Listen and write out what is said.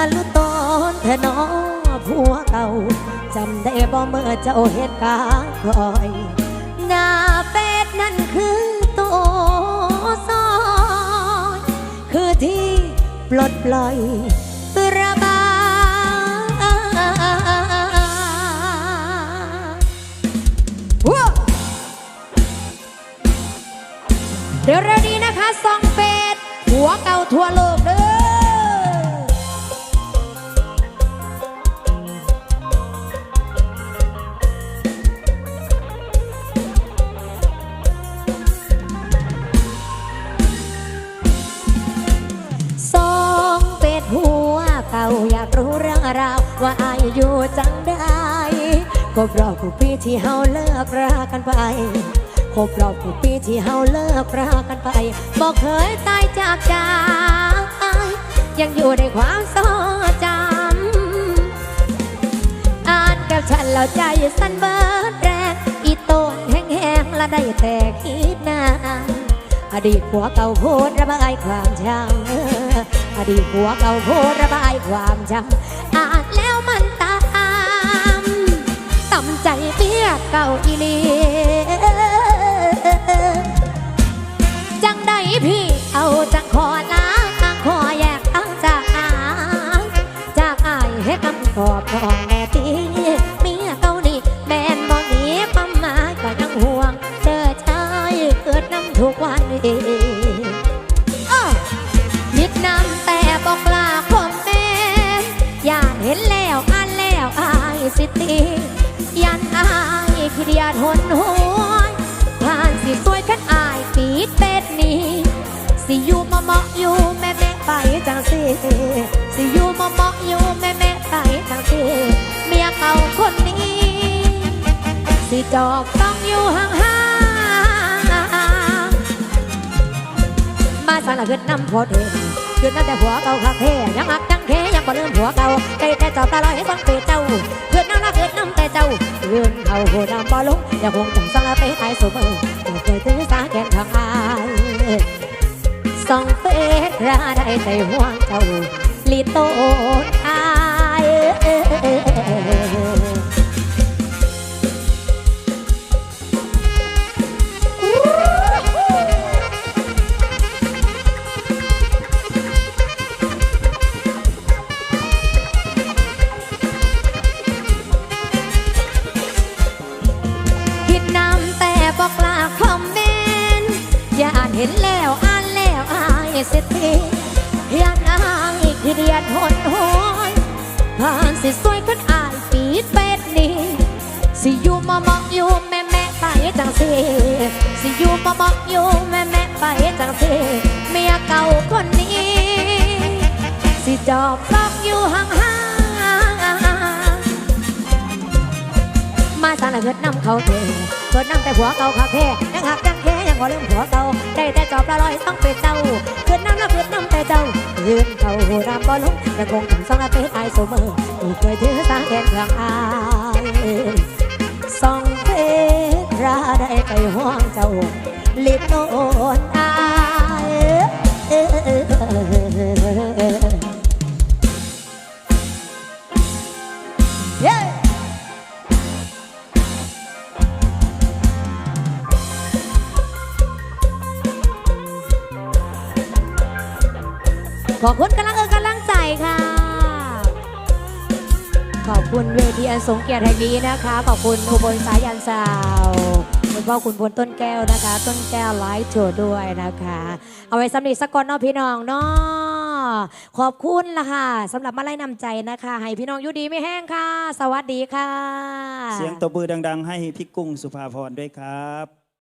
ะลุตอนเธอน้อผัวเก่าจำได้บ่เมื่อเจ้าเหตุการณ์คอยหน้าเป็ดนั่นคือตัวซอยคือที่ปลดปล่อยระบาเดี๋ยวเร็วนี้นะคะซองเป็ดหัวเก่าทั่วโลกากรู้เรื่องราวว่าอายอยู่จังได้ครบรอบผู้ปีที่เฮาเลิกรากันไปครบรอบผู้ปีที่เฮาเลิกรากันไปบอกเคยตายจากใจยังอยู่ในความทรงจำอ่านกับฉันแล้วใจสั่นเบิดแรงอีโตนแห้งๆและได้แต่คิดนานอดีตผัวเก่าโพดระบายความจำ อดีตผัวเก่าโพดระบายความจำอ่านแล้วมันตามต่ำใจเปียกเก่าอีลีจังใดพี่เอาจังขอ สิอยู่มาเหมาะอยู่แม่แม่ไปจังสิสิอยู่มาเหมาะอยู่แม่แม่ไปจังสิเมียเก่าคนนี้ สิจอกต้องอยู่ห่างๆมาสารขึ้นน้ำพอเทนขึ้นน้ำแต่ผัวเก่าคักเทยังอักยังเทยังบ่ลืมผัวเก่าได้แต่จอบตาลอยให้ฟังเปเจ้าขึ้นน้ำนะขึ้นน้ำแต่เจ้าขึ้นเขาโหดำบ่ลงอย่าคงจังสังละไปตายสมอแต่เคยถือสาแกนทางอาย ส่องเฟซราได้แต่ห่วงเจ้าลีโตนอายคิดนำแต่บอกลาคอมเมนต์อย่าอ่านเห็นแล้ว อายเสียทีอย่านอายขี้เดียดหนหอยผ่านสิสวยขึ้นอายปีดเป็ดนี่สิอยู่มามองอยู่แม่แม่ไปจังสิสิอยู่มามองอยู่แม่แม่ไปจังสิเมียเก่าคนนี้ สิจอบลอกอยู่ห่าง มาสารเกิดน้ำเขาเทเกิดน้ำแต่ผัวเก่าคาเฟ่ยังหักยังแค่ยังบ่ลืมผัวเก่าได้แต่จอบละลอยต้องเป็นเจ้าเกิดน้ำละเกิดน้ำแต่เจ้ายืนเขารำบ่ลงยังคงถึงสองละเป็นอายเสมอถูกเคยถือสาแกนเมืองอายสองเพชรราได้ไปห้องเจ้าลิบโนอายเย้ ขอบคุณกำลังเออกำลังใจค่ะ ขอบคุณเวทีอันสงเกียรติแห่งนี้นะคะ ขอบคุณอุบลสายันสาวคุณพ่อคุณพลต้นแก้วนะคะ ต้นแก้วไลฟ์โชว์ด้วยนะคะ เอาไว้สำหรับสักก่อนเนาะพี่น้องเนาะขอบคุณละค่ะสำหรับมาไล่นำใจนะคะ ให้พี่น้องอยู่ดีไม่แห้งค่ะ สวัสดีค่ะ เสียงตบมือดัง ๆ ให้พี่กุ้งสุภาพรด้วยครับ